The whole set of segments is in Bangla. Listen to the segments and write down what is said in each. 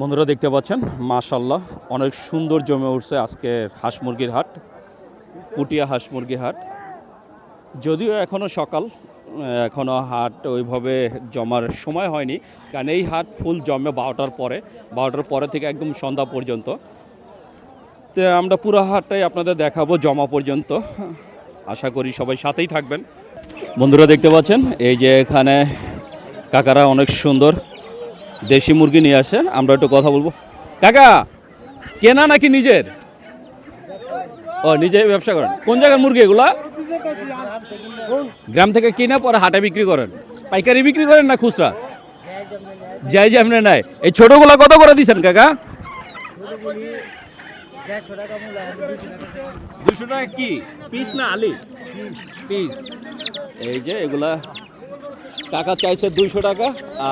বন্ধুরা দেখতে পাচ্ছেন মাশাল্লাহ অনেক সুন্দর জমে উঠছে আজকের হাঁস মুরগির হাট, পুটিয়া হাঁস মুরগি হাট। যদিও এখনও সকাল এখনও হাট ওইভাবে জমার সময় হয়নি, কারণ এই হাট ফুল জমে বারোটার পরে বারোটার পরে থেকে একদম সন্ধ্যা পর্যন্ত। তো আমরা পুরো হাটটাই আপনাদের দেখাবো জমা পর্যন্ত। আশা করি সবাই সাথেই থাকবেন। বন্ধুরা দেখতে পাচ্ছেন, এই যে এখানে কাকারা অনেক সুন্দর দেশি মুরগি নিয়ে আসে, আমরা একটু কথা বলব। কাকা, কেনা নাকি নিজের? ও নিজে ব্যবসা করেন। কোন জায়গার মুরগি এগুলা? গ্রাম থেকে কিনে পরে হাটে বিক্রি করেন। পাইকারি বিক্রি করেন না খুচরা? যাই যে আপনি নাই এই ছোটগুলা কত করে দিচ্ছেন, কাকা? দুশো টাকা কি? পিস না আলি? পিস। এই যে এগুলা। টাকা চাইছে দুইশো টাকা,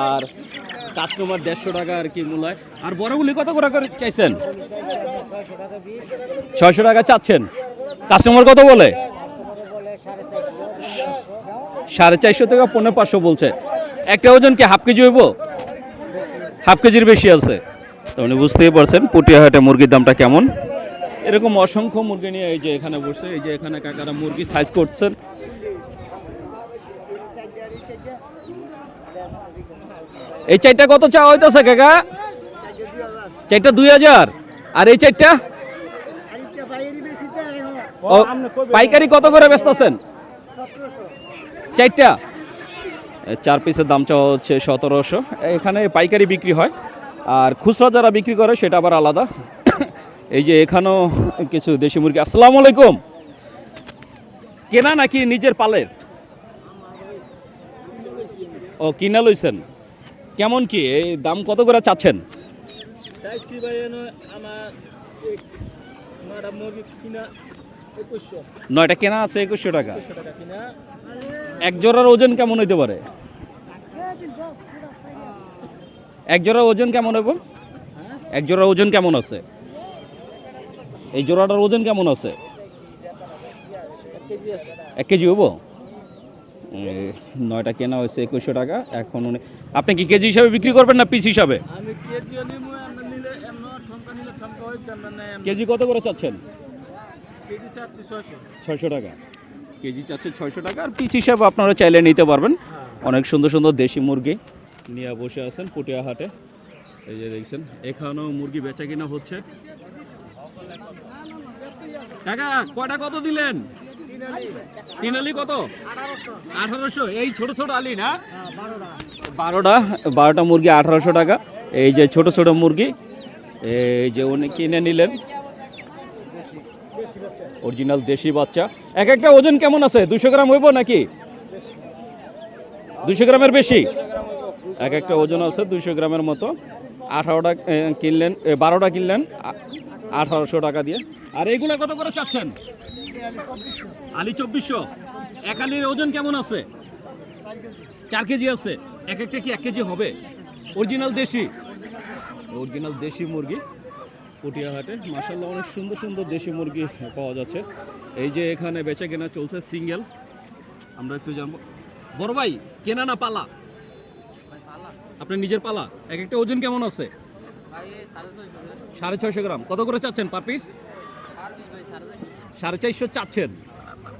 আর কাস্টমার দেড়শো টাকা আর কি মূলায় আর বড়গুলি কত করে চাইছেন? ছয়শো টাকা চাচ্ছেন। কাস্টমার কত বলে? সাড়ে চারশো থেকে পনেরো পাঁচশো বলছে। একটা ওজন কি হাফ কেজি হইব? হাফ কেজির বেশি আছে। তো উনি বুঝতেই পারছেন পুটিয়াহাটে মুরগির দামটা কেমন। এরকম অসংখ্য মুরগি নিয়ে এই যে এখানে বসে, এই যে এখানে কাকারা মুরগি সাইজ করছেন। এই চারটা কত চা হইতেছে, কাকা? চারটা দুই হাজার। আর এই চারটা? ও, পাইকারি কত করে ব্যস্ত আছেন চারটা চার পিসের দাম চাওয়া হচ্ছে সতেরোশো। এখানে পাইকারি বিক্রি হয়। আর খুচরা যারা বিক্রি করে, সেটা আবার আলাদা। এই যে এখানেও কিছু দেশি মুরগি। আসসালামু আলাইকুম। কেনা নাকি নিজের পালের? ও, কিনা লইছেন? কেমন কি? এই দাম কত করে চাচ্ছেন? চাইছি ভাই আমার নয়টা মুরগি কিনা নয়টা কেনা আছে একুশশো টাকা। এক জোড়ার ওজন কেমন হইতে পারে? এক জোড়ার ওজন কেমন হইব? এক জোড়ার ওজন কেমন আছে? এই জোড়াটার ওজন কেমন আছে? এক কেজি হইব? এই নয়টা কেনা হয়েছে একুশশো টাকা। এখন উনি আপনি কি কেজি হিসাবে বিক্রি করবেন না পিস হিসাবে? কেজি নিমু এমন নিলে এমন ঠমকা নিলে ঠমকা হয় তেমন না এমন কেজি কত করে চাচ্ছেন? ছয়শো। টাকা। কেজি চাচ্ছে ছয়শো টাকা আর পিস হিসাবে আপনারা চাইলে নিতে পারবেন। অনেক সুন্দর সুন্দর দেশি মুরগি নিয়ে বসে আছেন পুটিয়া হাটে। এই যে দেখছেন এখানেও মুরগি বেচা কিনা হচ্ছে। কাকা কয়টা কত দিলেন? তিন আলি কত? আঠারোশো। এই ছোট ছোট আলি না? বারোটা। বারোটা? মুরগি আঠারোশো টাকা। এই যে ছোট ছোট মুরগি এই যে উনি কিনে নিলেন। অরিজিনাল দেশি বাচ্চা। এক একটা ওজন কেমন আছে? দুশো গ্রাম হইব নাকি? দুশো গ্রামের বেশি? এক একটা ওজন আছে দুশো গ্রামের মতো। আঠারোটা কিনলেন বারোটা কিনলেন আঠারোশো টাকা দিয়ে। আর এইগুলো কত করে চাচ্ছেন? আলি চব্বিশশো। এক আলির ওজন কেমন আছে? চার কেজি আছে। এক একটা কি এক কেজি হবে? অরিজিনাল দেশি? অরিজিনাল দেশি মুরগি পটিয়াহাটে মাসাল্লাহ অনেক সুন্দর সুন্দর দেশি মুরগি পাওয়া যাচ্ছে। এই যে এখানে বেচা কেনা চলছে সিঙ্গেল। আমরা একটু জানব। বড় ভাই, কেনা না পালা? আপনার নিজের পালা? এক একটা ওজন কেমন আছে? সাড়ে ছয়শো গ্রাম। কত করে চাচ্ছেন পার পিস? সাড়ে চারশো চাচ্ছেন।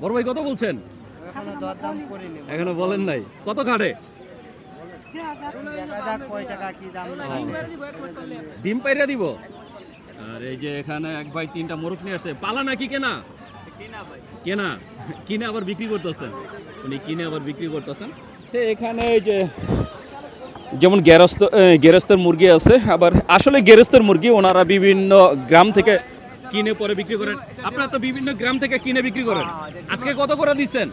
বড় ভাই কত বলছেন? এখনও দরদাম করিনি। এখনও বলেন নাই। কত ঘাটে দেখা যাক কয় টাকা কি দাম ডিম পাইরা দিব? আর এই যে এখানে এক ভাই তিনটা মোরগ নিয়ে আসছে। পালা নাকি কেনা? কেনা কিনে? আবার বিক্রি করতেছেন? উনি কিনে আবার বিক্রি করতেছেন। তো এখানে এই যে যেমন গেরস্ত গেরস্তের মুরগি আছে আবার আসলে গেরস্তের মুরগি ওনারা বিভিন্ন গ্রাম থেকে কিনে পরে বিক্রি করেন? আপনারা তো বিভিন্ন গ্রাম থেকে কিনে বিক্রি করেন। আজকে কত করে দিচ্ছেন?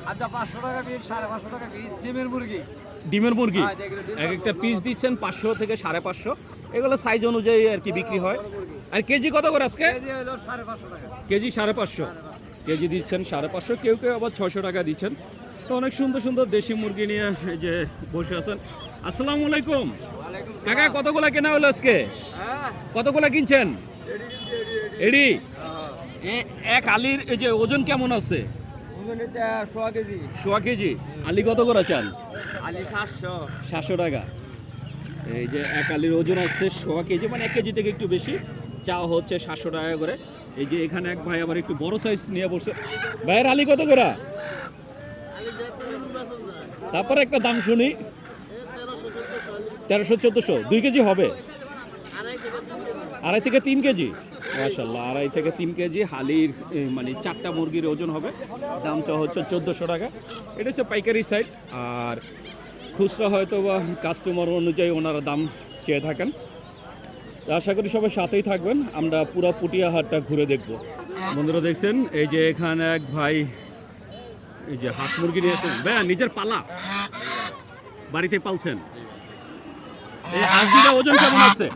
ডিমের মুরগি। হ্যাঁ, এক একটা পিস দিচ্ছেন পাঁচশো থেকে সাড়ে পাঁচশো। এগুলো সাইজ অনুযায়ী আর কি বিক্রি হয়। আর কেজি কত করে আজকে? কেজি সাড়ে পাঁচশো কেজি দিচ্ছেন সাড়ে পাঁচশো। কেউ কেউ আবার ছশো টাকা দিচ্ছেন। তো অনেক সুন্দর সুন্দর দেশি মুরগি নিয়ে এই যে বসে আছেন। আসসালামু আলাইকুম। কাকা কতগুলা কেনা হলো আজকে? হ্যাঁ। কতগুলা কিনছেন? এডি? এ- এক আলির এই যে ওজন কেমন আছে? সোয়া কেজি। সোয়া কেজি। আলি কত করে চান? আলি সাতশো। সাতশো টাকা। এই যে এক আলির ওজন আছে সোয়া কেজি মানে এক কেজি থেকে একটু বেশি। চা হচ্ছে সাতশো টাকা করে। এই যে এখানে এক ভাই আবার একটু বড় সাইজ নিয়ে বসে। ভাইয়ের আলি কত করে? তারপরে একটা দাম শুনি। তেরোশো চোদ্দোশো। দুই কেজি হবে? আড়াই থেকে তিন কেজি। মাশাল্লাহ আড়াই থেকে তিন কেজি হালির মানে চারটা মুরগির ওজন হবে। দামটা হচ্ছে চোদ্দোশো টাকা। এটা হচ্ছে পাইকারি সাইড আর খুচরা হয়তো বা কাস্টমার অনুযায়ী ওনারা দাম চেয়ে থাকেন। আশা করি সবাই সাথেই থাকবেন। আমরা পুরো পুটিয়া হাটটা ঘুরে দেখব। বন্ধুরা দেখছেন, এই যে এখানে এক ভাই, এই যে হাঁস মুরগি নিয়েছেন ভাইয়া, নিজের পালা? বাড়িতে পালছেন? এই হাঁস দুটা ওজন কেমন আছে?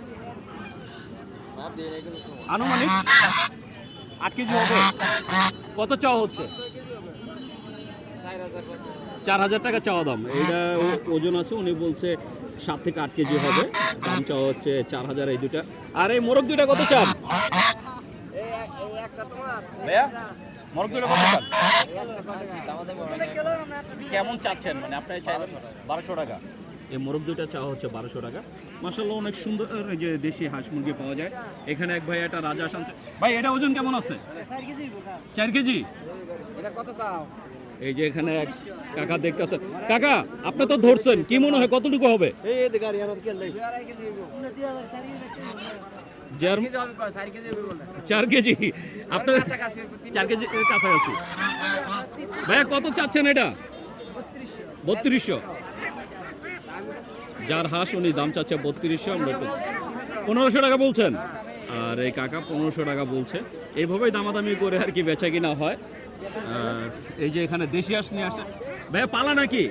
আনুমানিক আট কেজি হবে। কত চাওয়া হচ্ছে? চার হাজার টাকা চাওয়া দাম। এইটা ও- ওজন আছে, উনি বলছে সাত থেকে আট কেজি হবে। দাম চাওয়া হচ্ছে চার হাজার এই দুটা আর এই মোরগ দুইটা কত চান? ভাইয়া, মোরগ দুইটা কত চান? কেমন চাচ্ছেন? মানে আপনার চাইবেন বারোশো টাকা। এই মোরগ দুইটা চাওয়া হচ্ছে বারোশো টাকা। মাসাল্লাহ অনেক সুন্দর। এই যে দেশি হাঁস মুরগি পাওয়া যায়। এখানে এক ভাই একটা রাজা আনছে। ভাই এটা ওজন কেমন আছে? চার কেজি এটা কত চাও? এই যে এখানে এক কাকা দেখতেছেন কাকা আপনি তো ধরছেন কি মনে হয় কতটুকু হবে? এই এই গাড়ি আর কেন নাই যার কেজি হবে কয় 4 কেজি হবে বলে। চার কেজি? আপনার চার কেজি কাছাকাছি। ভাইয়া কত চাচ্ছেন এটা? বত্রিশশো। যার হাঁস উনি দাম চাচ্ছে বত্রিশশো, আমরা পনেরোশো টাকা বলছেন। আর এই কাকা পনেরোশো টাকা বলছে। এইভাবেই দামাদামি করে আর কি বেচা কিনা হয়। এই যে এখানে দেশি হাঁস নিয়ে আসে। ভাইয়া পালা নাকি?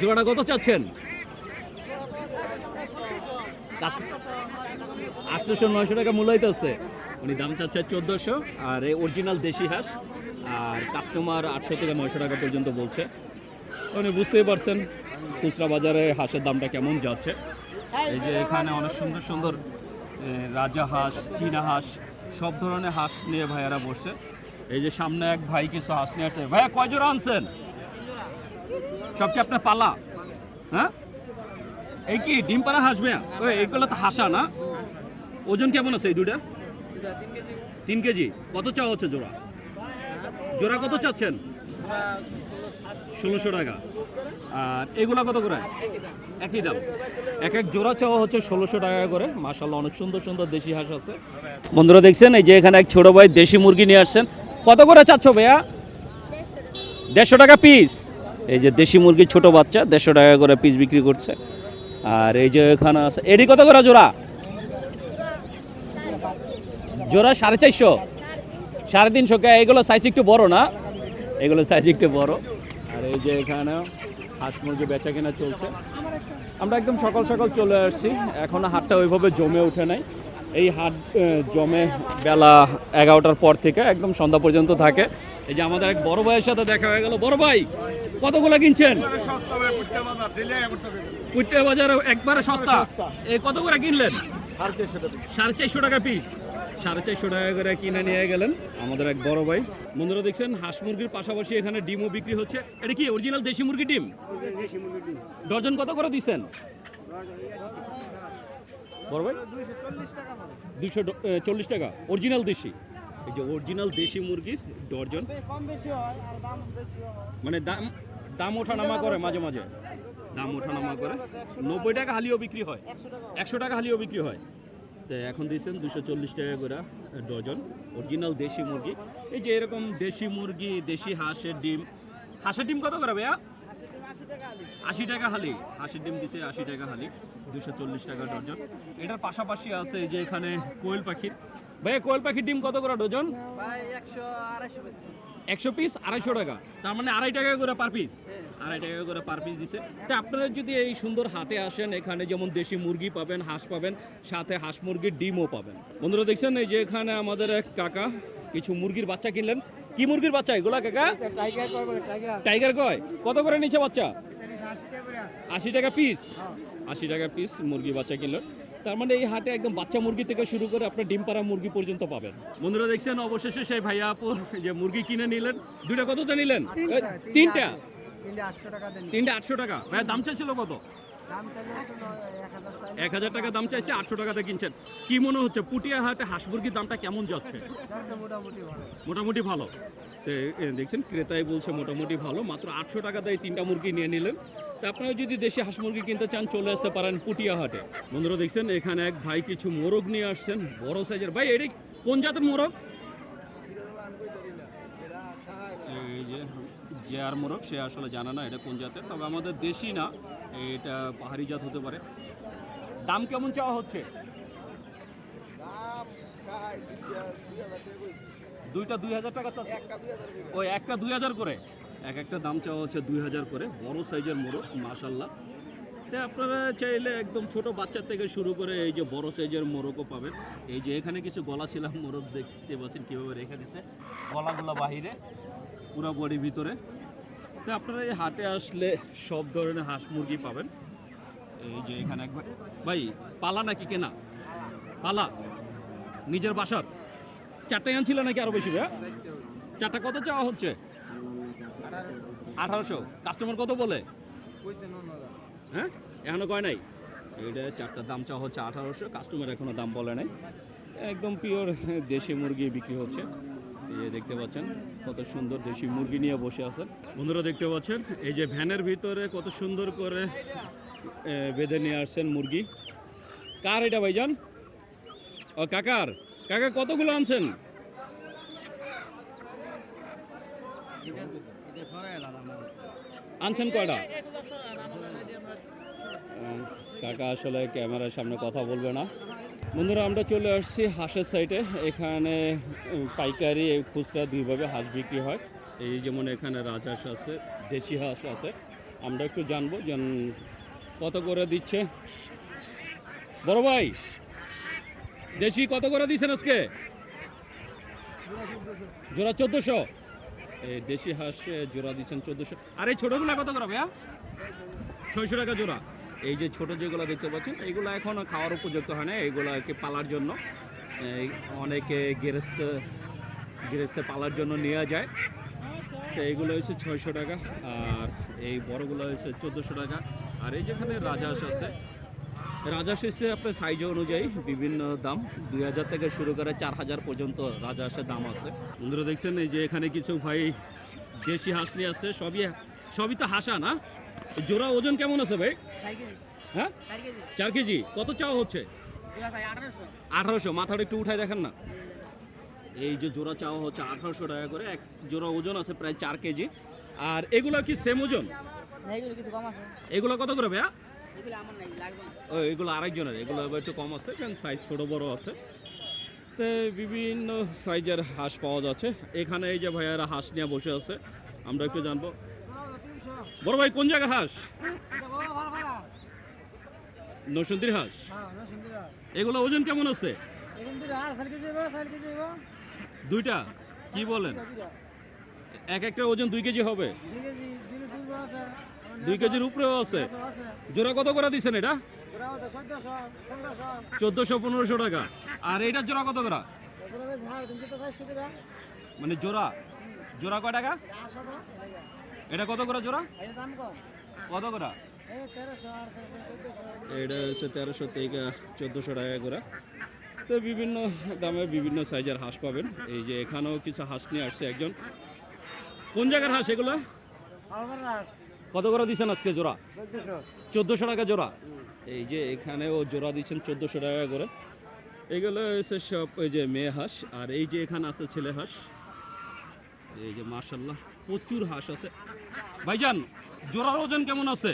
জোড়াটা কত চাচ্ছেন? আটশোশো নয়শো টাকা মূল্যায়িত আছে উনি দাম চাচ্ছে চোদ্দোশো। আর এই অরিজিনাল দেশি হাঁস। আর কাস্টমার আটশো থেকে নয়শো টাকা পর্যন্ত বলছে। উনি বুঝতেই পারছেন। খুচরা বাজারে হাঁসের দামটা কেমন যাচ্ছে? এই যে এখানে অনেক সুন্দর সুন্দর রাজা হাঁস, চীনা হাঁস, সব ধরনের হাঁস নিয়ে ভাইয়ারা বসছে। এই যে সামনে এক ভাই কিছু হাঁস নিয়ে আসছে। ভাইয়া কয় জোড়া আনছেন? সব কি আপনার পালা? হ্যাঁ? এই কি, ডিম পাড়া হাঁস ভাইয়া? ওই এইগুলো তো হাসা না? ওজন কেমন আছে এই দুটার তিন কেজি। কত চাওয়া হচ্ছে জোড়া? জোড়া কত চাচ্ছেন? ষোলোশো টাকা। আর এগুলা কত করে? একই দাম। এক এক জোড়া চাওয়া হচ্ছে ষোলোশো টাকা করে। মাসাল্লাহ অনেক সুন্দর সুন্দর দেশি হাঁস আছে। বন্ধুরা দেখছেন, এই যে এখানে এক ছোট ভাই দেশি মুরগি নিয়ে আসছেন। কত করে চাচ্ছ ভাইয়া? দেড়শো টাকা পিস এই যে দেশি মুরগির ছোট বাচ্চা, দেড়শো টাকা করে পিস বিক্রি করছে। আর এই যে এখানে আছে এডি কত করে জোড়া? জোড়া সাড়ে চারশো? সাড়ে তিনশো এগুলো সাইজ একটু বড় না? এগুলো সাইজ একটু বড়। আর এই যে এখানে হাঁস মুরগি বেচা কেনা চলছে। আমরা একদম সকাল সকাল চলে আসছি। এখনও হাটটা ওইভাবে জমে ওঠে নাই। এই হাট জমে বেলা এগারোটার পর থেকে একদম সন্ধ্যা পর্যন্ত থাকে। এই যে আমাদের এক বড় ভাইয়ের সাথে দেখা হয়ে গেল। বড় ভাই কতগুলো কিনছেন? কুইটে বাজারে একবারে সস্তা। এই কত করে কিনলেন? সাড়ে চারশো টাকা। পিস সাড়ে চারশো টাকা করে কিনে নিয়ে গেলেন আমাদের এক বড় ভাই। বন্ধুরা দেখছেন, হাঁস মুরগির পাশাপাশি এখানে ডিমও বিক্রি হচ্ছে। এটা কি অরিজিনাল দেশি মুরগি ডিম? ডজন কত করে দিচ্ছেন? বড় ভাই? দুশো চল্লিশ টাকা অরিজিনাল দেশি। এই যে অরিজিনাল দেশি মুরগির ডজন। মানে দাম দাম ওঠানামা করে মাঝে মাঝে। দাম ওঠানামা করে। নব্বই টাকা হালিও বিক্রি হয়। একশো টাকা হালিও বিক্রি হয়। তো এখন দিয়েছেন দুশো চল্লিশ টাকা করে ডজন। অরিজিনাল দেশি মুরগি। এই যে এরকম দেশি মুরগি, দেশি হাঁসের ডিম। হাঁসের ডিম কত করে ভাইয়া? 80 টাকা আলি আশি টাকা হালি। হাঁসের ডিম দিছে আশি টাকা হালি, দুশো চল্লিশ টাকা ডজন। এটার পাশাপাশি আছে যে এখানে কোয়েল পাখির ভাইয়া, কোয়েল পাখির ডিম কত করে ডজন? ভাই 100 250 বেশি একশো পিস আড়াইশো টাকা। তার মানে আড়াই টাকা করে পার পিস আড়াই টাকা করে পার পিস দিছে। তা আপনারা যদি এই সুন্দর হাটে আসেন এখানে যেমন দেশি মুরগি পাবেন হাঁস পাবেন সাথে হাঁস মুরগির ডিমও পাবেন। বন্ধুরা দেখছেন এই যে এখানে আমাদের এক কাকা কিছু মুরগির বাচ্চা কিনলেন। কি মুরগির বাচ্চা এগুলা কাকা? টাইগার কয় টাইগার টাইগার কয়? কত করে নিচে বাচ্চা? 80 টাকা করে। আশি টাকা পিস আশি টাকা পিস মুরগি বাচ্চা কিনলেন। তার মানে এই হাটে একদম বাচ্চা মুরগি থেকে শুরু করে আপনার ডিম পাড়া মুরগি পর্যন্ত পাবেন। বন্ধুরা দেখছেন অবশেষে সেই ভাইয়া আপু যে মুরগি কিনে নিলেন। দুইটা কততে নিলেন? তিনটা তিনটে 800 টাকা দেন তিনটা আটশো টাকা। ভাইয়া দাম চাইছিল কত? এক হাজার টাকা দাম চাইছে আটশো টাকাতে কিনছেন। কি মনে হচ্ছে পুটিয়া হাটে হাঁস মুরগির দামটা কেমন যাচ্ছে? যাচ্ছে মোটামুটি ভালো। তো দেখছেন ক্রেতাই বলছে মোটামুটি ভালো। মাত্র আটশো টাকাতে এই তিনটা মুরগি নিয়ে নিলেন। আপনারা যদি দেশি হাঁস মুরগি কিনতে চান, চলে আসতে পারেন পুটিয়া হাটে বন্ধুরা দেখছেন, এখানে এক ভাই কিছু মোরগ নিয়ে আসছেন, বড় সাইজের। ভাই, এটি কোন জাতের মোরগ? যে আর মোরগ, সে আসলে জানে না এটা কোন জাতের, তবে আমাদের দেশি না, এটা পাহাড়ি জাত হতে পারে। দাম কেমন চাওয়া হচ্ছে? দুইটা দুই হাজার টাকা চাচ্ছে। ওই একটা দুই হাজার করে? এক একটা দাম চাওয়া হচ্ছে দুই হাজার করে, বড় সাইজের মোরগ মাশাল্লাহ তাই আপনারা চাইলে একদম ছোট বাচ্চার থেকে শুরু করে এই যে বড় সাইজের মোরগও পাবেন। এই যে এখানে কিছু গলা ছিলাম মোরগ দেখতে পাচ্ছেন কীভাবে রেখে দিছে। গলাগুলো বাহিরে, পুরো বডি ভিতরে। তো আপনারা এই হাটে আসলে সব ধরনের হাঁস মুরগি পাবেন। এই যে এখানে একবার, ভাই, পালা নাকি কেনা? পালা? নিজের বাসার? চারটাই আনছিল নাকি আরও বেশি, ভাইয়া? চারটা কত চাওয়া হচ্ছে? আঠারোশো। কাস্টমার কত বলে? হ্যাঁ? এখনও কয় নাই? এটা চারটার দাম চাওয়া হচ্ছে আঠারোশো। কাস্টমার এখনও দাম বলে নাই। একদম পিওর দেশি মুরগি বিক্রি হচ্ছে। এই দেখতে পাচ্ছেন কত সুন্দর দেশি মুরগি নিয়ে বসে আছেন বন্ধুরা দেখতে পাচ্ছেন এই যে ভ্যানের ভিতরে কত সুন্দর করে বেঁধে নিয়ে আসছেন মুরগি। কার এটা ভাইজান? ও কাকার। কাকা কতগুলো আনছেন? আনছেন কয়টা? কাকা আসলে ক্যামেরার সামনে কথা বলবে না। বন্ধুরা আমরা চলে আসছি হাঁসের সাইডে এখানে পাইকারি খুচরা দুইভাবে হাঁস বিক্রি হয়। এই যেমন এখানে রাজহাঁস আছে দেশি হাঁস আছে। আমরা একটু জানব যে উম, কত করে দিচ্ছে? বড় ভাই দেশি কত করে দিচ্ছেন আজকে? জোড়া চোদ্দোশো। দেশি হাঁস জোড়া দিচ্ছেন চোদ্দোশো। আর এই ছোটোগুলো কত করে ভাইয়া? ছয়শো টাকা জোড়া। এই যে ছোটো যেগুলো দেখতে পাচ্ছেন, এইগুলো এখন খাওয়ার উপযুক্ত হয় না এইগুলোকে পালার জন্য। অনেকে গেরেস্ত, গেরেস্তে পালার জন্য নেওয়া যায়। তো এইগুলো হচ্ছে ছয়শো টাকা, আর এই বড়গুলো হয়েছে চোদ্দোশো টাকা। আর এই যেখানে রাজহাঁস আছে রাজহাঁস হচ্ছে আপনার সাইজ অনুযায়ী বিভিন্ন দাম। দুই হাজার থেকে শুরু করে চার হাজার পর্যন্ত রাজা রাজহাঁসের দাম আছে। বন্ধুরা দেখছেন এই যে এখানে কিছু ভাই দেশি হাঁস নিয়ে আসছে সবই সবই তো হাসা না? জোড়া ওজন কেমন আছে ভাই? হ্যাঁ? চার কেজি। কত চাওয়া হচ্ছে? আঠারোশো। মাথাটা একটু উঠায় দেখেন না। এই যে জোড়া চাওয়া হচ্ছে আঠারোশো টাকা করে। এক জোড়া ওজন আছে প্রায় চার কেজি। আর এগুলো কি সেম ওজন? কিছু কম আছে। এগুলো কত করে ভাইয়া? ও, এগুলো আরেকজনের, এগুলো একটু কম আছে, কারণ সাইজ ছোট, বড় আছে। তো বিভিন্ন সাইজের হাঁস পাওয়া যাচ্ছে। এখানে এই যে ভাইয়ারা হাঁস নিয়ে বসে আছে, আমরা একটু জানব। বড় ভাই, কোন জায়গার হাঁস? নরসিংদীর হাঁস? এগুলো ওজন কেমন আছে? দুইটা? কি বলেন? এক একটা ওজন দুই কেজি হবে? দুই কেজির উপরেও আছে। জোড়া কত করে দিচ্ছেন এটা? চোদ্দোশো পনেরোশো টাকা। আর এইটার জোড়া কত করা? মানে জোড়া। জোড়া কয় টাকা? এটা কত করে জোড়া? কত করে? এটা হচ্ছে তেরোশো থেকে চোদ্দোশো টাকা করে। তো বিভিন্ন দামে বিভিন্ন সাইজের হাঁস পাবেন। এই যে এখানেও কিছু হাঁস নিয়ে আসছে একজন। কোন জায়গার হাঁস এগুলো? কত করে দিচ্ছেন আজকে জোড়া? চোদ্দোশো। টাকা জোড়া। এই যে এখানেও জোড়া দিচ্ছেন চোদ্দোশো টাকা করে। এগুলো হচ্ছে সব ওই যে মেয়ে হাঁস আর এই যে এখানে আছে ছেলে হাঁস। এই যে মার্শাল্লাহ প্রচুর হাঁস আছে। ভাইজান জোড়ার ওজন কেমন আছে?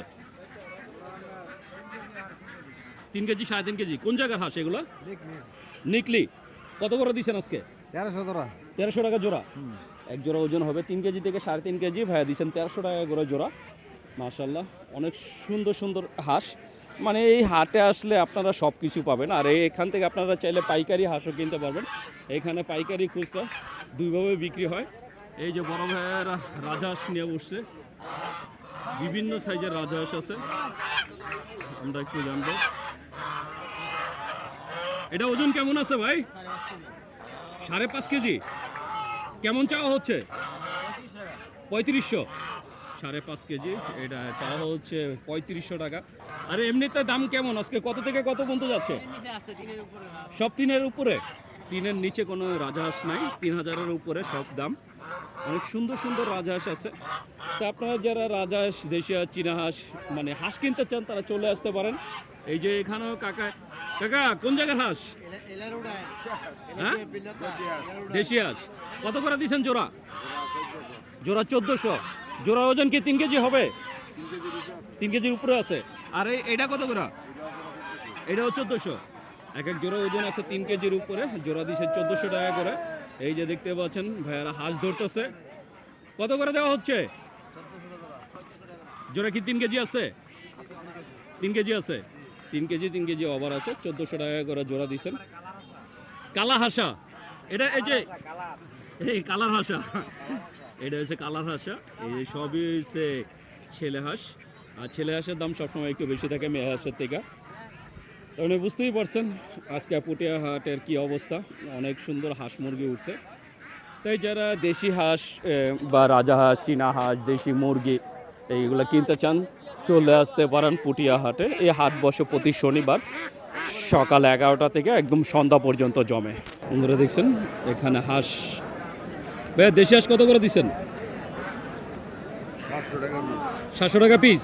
তিন কেজি সাড়ে তিন কেজি। কোন জায়গার হাঁস এগুলো? নিকলি। কত করে দিচ্ছেন আজকে? তেরোশো তোরা তেরোশো টাকা জোড়া। এক জোড়া ওজন হবে তিন কেজি থেকে সাড়ে তিন কেজি। ভাইয়া দিচ্ছেন তেরোশো টাকা করে জোড়া। মাশাল্লাহ অনেক সুন্দর সুন্দর হাঁস। মানে এই হাটে আসলে আপনারা সব কিছু পাবেন। আর এখান থেকে আপনারা চাইলে পাইকারি হাঁসও কিনতে পারবেন। এখানে পাইকারি খুচরা দুইভাবে বিক্রি হয়। এই যে বড় ভাইয়েরা রাজহাঁস নিয়ে বসছে। বিভিন্ন সাইজের রাজহাঁস আছে। আমরা একটু জানব। এটা ওজন কেমন আছে ভাই? সাড়ে পাঁচ কেজি। কেমন চাওয়া হচ্ছে? পঁয়ত্রিশশো। সাড়ে পাঁচ কেজি। এটা চাওয়া হচ্ছে পঁয়ত্রিশশো টাকা। আর, এমনিতে দাম কেমন? আজকে কত থেকে কত পর্যন্ত যাচ্ছে। সব তিনের উপরে? তিনের নিচে কোনো রাজহাঁস নাই, তিন হাজারের উপরে সব দাম। অনেক সুন্দর সুন্দর রাজহাঁস আছে। তো আপনারা যারা রাজহাঁস দেশি হাঁস চীনা হাঁস মানে হাঁস কিনতে চান, তারা চলে আসতে পারেন। এই যে এখানেও কাকা কাকা, কোন জায়গার হাঁস? হ্যাঁ? দেশি হাঁস কত করে দিছেন জোড়া? জোড়া চোদ্দোশো। জোড়া ওজন কি তিন কেজি হবে? তিন কেজির উপরে আছে। আর এটা কত করে? এটাও চোদ্দোশো। এক এক জোড়া ওজন আছে তিন কেজির উপরে। জোড়া দিছে চোদ্দোশো টাকা করে। এই যে দেখতে পাচ্ছেন, ভাইয়ারা হাঁস ধরতেছে। কত করে দেওয়া হচ্ছে? জোড়া কি তিন কেজি আছে? তিন কেজি আছে। তিন কেজি তিন কেজি ওভার আছে। চোদ্দোশো টাকা করে জোড়া দিছেন। কালা হাসা। এটা এই যে এই কালার হাসা। এটা হচ্ছে কালার হাসা। এই সবই হচ্ছে ছেলে হাঁস। আর ছেলে হাঁসের দাম সবসময় একটু বেশি থাকে মেয়ে হাঁসের থেকে। তাহলে বুঝতেই পারছেন আজকে পুটিয়া হাটের কি অবস্থা। অনেক সুন্দর হাঁস মুরগি উঠছে। তাই যারা দেশি হাঁস বা রাজা হাঁস, চীনা হাঁস, দেশি মুরগি, এইগুলো কিনতে চান, চলে আসতে পারেন পুটিয়া হাটে। এই হাট বসে প্রতি শনিবার সকাল এগারোটা থেকে একদম সন্ধ্যা পর্যন্ত জমে। বন্ধুরা দেখছেন, এখানে হাঁস ভাইয়া দেশি হাঁস কত করে দিচ্ছেন? সাতশো টাকা পিস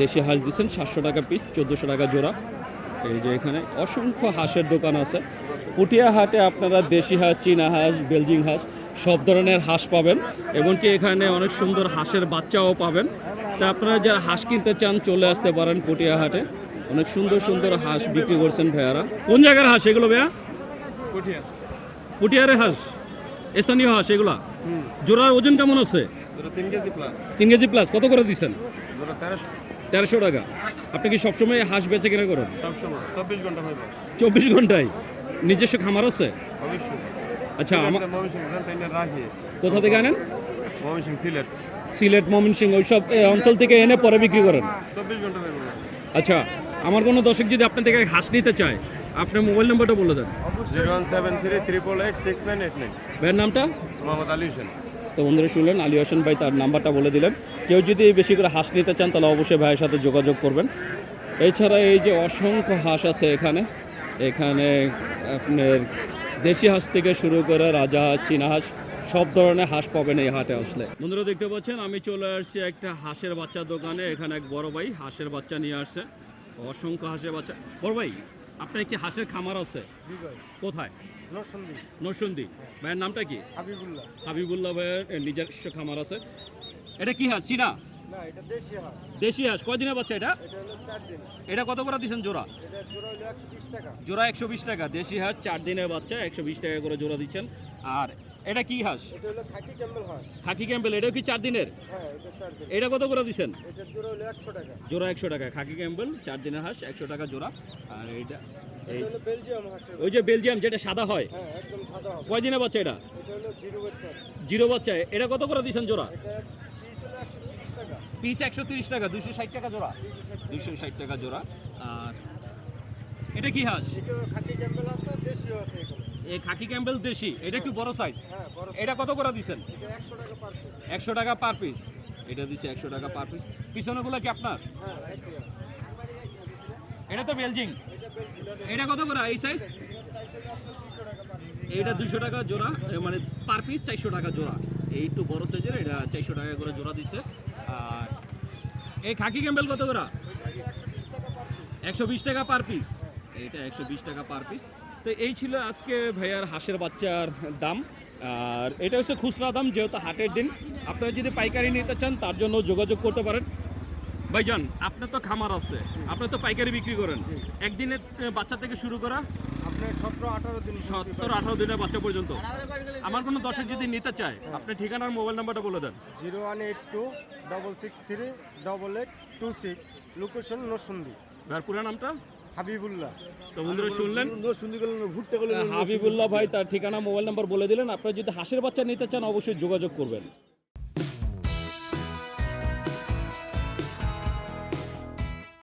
দেশি হাঁস দিচ্ছেন সাতশো টাকা পিস চোদ্দোশো টাকা জোড়া। এই যে এখানে অসংখ্য হাঁসের দোকান আছে। পুটিয়া হাটে আপনারা দেশি হাঁস চীনা হাঁস বেলজিং হাঁস সব ধরনের হাঁস পাবেন। এমনকি এখানে অনেক সুন্দর হাঁসের বাচ্চাও পাবেন। তা আপনারা যারা হাঁস কিনতে চান চলে আসতে পারেন পুটিয়া হাটে। অনেক সুন্দর সুন্দর হাঁস বিক্রি করছেন ভাইয়ারা। কোন জায়গার হাঁস এগুলো ভাইয়া? পুটিয়া। পুটিয়ারে হাঁস। স্থানীয় হাঁস এগুলা? জোড়ার ওজন কেমন আছে? তিন কেজি প্লাস তিন কেজি প্লাস কত করে দিচ্ছেন তেরোশো টাকা। আপনি কি সবসময় হাঁস বেচে কেনা করেন? চব্বিশ ঘণ্টা চব্বিশ ঘন্টায়? নিজস্ব খামার আছে? আচ্ছা কোথা থেকে আনেন? সিলেট। সিলেট ওই সব অঞ্চল থেকে এনে পরে বিক্রি করেন? আচ্ছা আমার কোনো দর্শক যদি আপনার থেকে হাঁস নিতে চায় আপনার মোবাইল নাম্বারটা বলে দেন। Zero one seven three triple eight six nine eight nine. ভাইয়ের নামটা? মোহাম্মদ আলী হোসেন। তো বন্ধুরা শুনলেন আলী হোসেন ভাই তার নাম্বারটা বলে দিলেন। কেউ যদি বেশি করে হাঁস নিতে চান তাহলে অবশ্যই ভাইয়ের সাথে যোগাযোগ করবেন। এছাড়া এই যে অসংখ্য হাঁস আছে এখানে এখানে আপনার দেশি হাঁস থেকে শুরু করে রাজা হাঁস চীনা হাঁস সব ধরনের হাঁস পাবেন এই হাটে আসলে। বন্ধুরা দেখতে পাচ্ছেন আমি চলে আসছি একটা হাঁসের বাচ্চা দোকানে। এখানে এক বড় ভাই হাঁসের বাচ্চা নিয়ে আসছে। অসংখ্য হাঁসের বাচ্চা। বড় ভাই আপনার কি হাঁসের খামার আছে? কোথায়? নরসন্দী। নরসন্দী। ভাইয়ের নামটা কি? হাবিবুল্লাহ। হাবিবুল্লাহ ভাইয়ের নিজস্ব খামার আছে। এটা কি হাঁস? চীনা? দেশি হাঁস। দেশি হাঁস। কয়দিনের বাচ্চা এটা? এটা কত করে দিচ্ছেন জোড়া? জোড়া একশো টাকা। জোড়া একশো বিশ টাকা। দেশি হাঁস চার দিনের বাচ্চা একশো বিশ টাকা করে জোড়া দিচ্ছেন। আর এটা কি হাঁস? এটা হলো খাকি ক্যাম্বেল হাঁস। খাকি ক্যাম্পেল এটাও কি চার দিনের? হ্যাঁ এটা চার দিন এটা কত করে দিচ্ছেন এটার জোড়া হলো একশো টাকা। জোড়া একশো টাকা খাকি ক্যাম্পেল চার দিনের হাঁস একশো টাকা জোড়া। আর এই এটা বেলজিয়াম হাঁসের ওই যে বেলজিয়াম যেটা সাদা হয়। হ্যাঁ একদম সাদা হবে। কয় দিনের বাচ্চা এটা? এটা হলো জিরো বাচ্চা। জিরো বাচ্চা এটা কত করে দিচ্ছেন জোড়া? এটা পিস একশো তিরিশ টাকা। দুশো ষাট টাকা জোড়া। দুশো ষাট টাকা। জোড়া। আর এটা কি হাঁস? এটা খাকি ক্যাম্বেল দেশিও আছে এই খাকি ক্যাম্পেল দেশি এটা একটু বড় সাইজ হ্যাঁ এটা কত করে দিচ্ছেন একশো টাকা পার পিস এটা দিচ্ছে একশো টাকা পার পিস পিছনেগুলো কি আপনার? হ্যাঁ। এটা তো বেলজিং এটা কত করে এই সাইজ এইটা দুশো টাকা জোড়া মানে পার পিস চারশো টাকা জোড়া। এই একটু বড় সাইজের এটা চারশো টাকা করে জোড়া দিচ্ছে আর এই খাকি ক্যাম্পেল কত করে? একশো বিশ টাকা পার পিস এইটা একশো বিশ টাকা পার পিস তো এই ছিল আজকে ভাইয়ার হাঁসের বাচ্চার দাম। আর এটা হচ্ছে খুচরা দাম যেহেতু হাটের দিন। আপনারা যদি পাইকারি নিতে চান তার জন্য যোগাযোগ করতে পারেন। ভাইজান আপনার তো খামার আছে। আপনি তো পাইকারি বিক্রি করেন। একদিনে বাচ্চা থেকে শুরু করা? আপনার সতেরো আঠারো দিন সত্তর আঠারো দিনের বাচ্চা পর্যন্ত। আমার কোনো দর্শক যদি নিতে চায় আপনি ঠিকানার মোবাইল নাম্বারটা বলে দেন। Zero one eight two double six three double eight two six location Narsundi ভাইয়ের পুরো নামটা? হাবিবুল্লাহ। তো বন্ধুরা শুনলেন? হাবিবুল্লাহ ভাই তার ঠিকানা মোবাইল নাম্বার বলে দিলেন। আপনারা যদি হাঁসের বাচ্চা নিতে চান অবশ্যই যোগাযোগ করবেন।